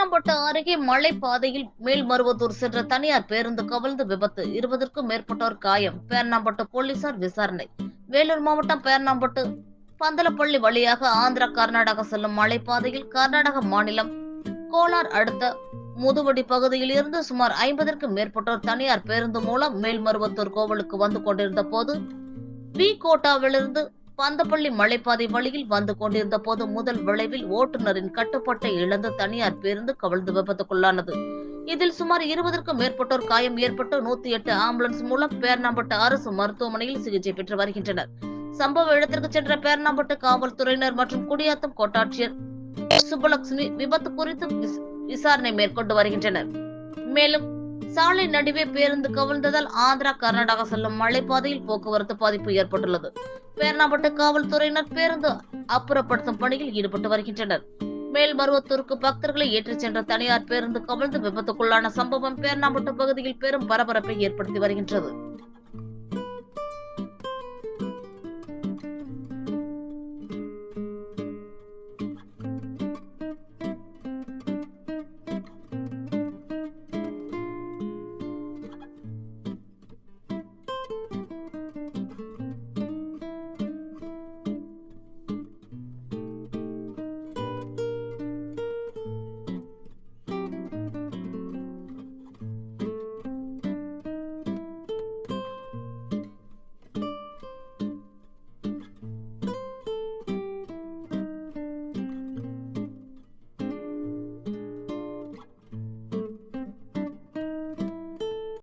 பேரணாம்பட்டு அருகே மலை பாதையில் மேல்மருவத்தூர் சென்ற தனியார் பேருந்து கவிழ்ந்து விபத்து. இருபதற்கும் மேற்பட்டோர் காயம். பேர்ணாம்பட்டு போலீசார் விசாரணை. வேலூர் மாவட்டம் பேர்ணாம்பட்டு பந்தலப்பள்ளி வழியாக ஆந்திரா கர்நாடகா செல்லும் மலைப்பாதையில் கர்நாடக மாநிலம் கோலார் அடுத்த முதுவடி பகுதியில் இருந்து சுமார் ஐம்பதற்கும் மேற்பட்டோர் தனியார் பேருந்து மூலம் மேல்மருவத்தூர் கோவிலுக்கு வந்து கொண்டிருந்த போது பி கோட்டாவிலிருந்து பந்தப்பள்ளி மலைப்பாதை வழியில் வந்து கொண்டிருந்த போது முதல் விளைவில் ஓட்டுநரின் கட்டுப்பாட்டை இழந்து தனியார் பேருந்து கவிழ்ந்து விபத்துக்குள்ளானது. இதில் சுமார் இருபதற்கும் மேற்பட்டோர் காயம் ஏற்பட்டு நூத்தி எட்டு ஆம்புலன்ஸ் மூலம் பேர்ணாம்பட்டு அரசு மருத்துவமனையில் சிகிச்சை பெற்று வருகின்றனர். சம்பவ இடத்திற்கு சென்ற பேர்ணாம்பட்டு காவல்துறையினர் மற்றும் குடியாத்தம் கோட்டாட்சியர் சுபலக்ஷ்மி விபத்து குறித்து விசாரணை மேற்கொண்டு வருகின்றனர். மேலும் சாலை நடுவே பேருந்து கவிழ்ந்ததால் ஆந்திரா கர்நாடகா செல்லும் மலைப்பாதையில் போக்குவரத்து பாதிப்பு ஏற்பட்டுள்ளது. பேரணாம்பட்டு காவல்துறையினர் பேருந்து அப்புறப்படுத்தும் பணியில் ஈடுபட்டு வருகின்றனர். மேல்மருவத்தூருக்கு பக்தர்களை ஏற்றிச் சென்ற தனியார் பேருந்து கவிழ்ந்து விபத்துக்குள்ளான சம்பவம் பேரணாம்பட்டு பகுதியில் பெரும் பரபரப்பை ஏற்படுத்தி வருகின்றது.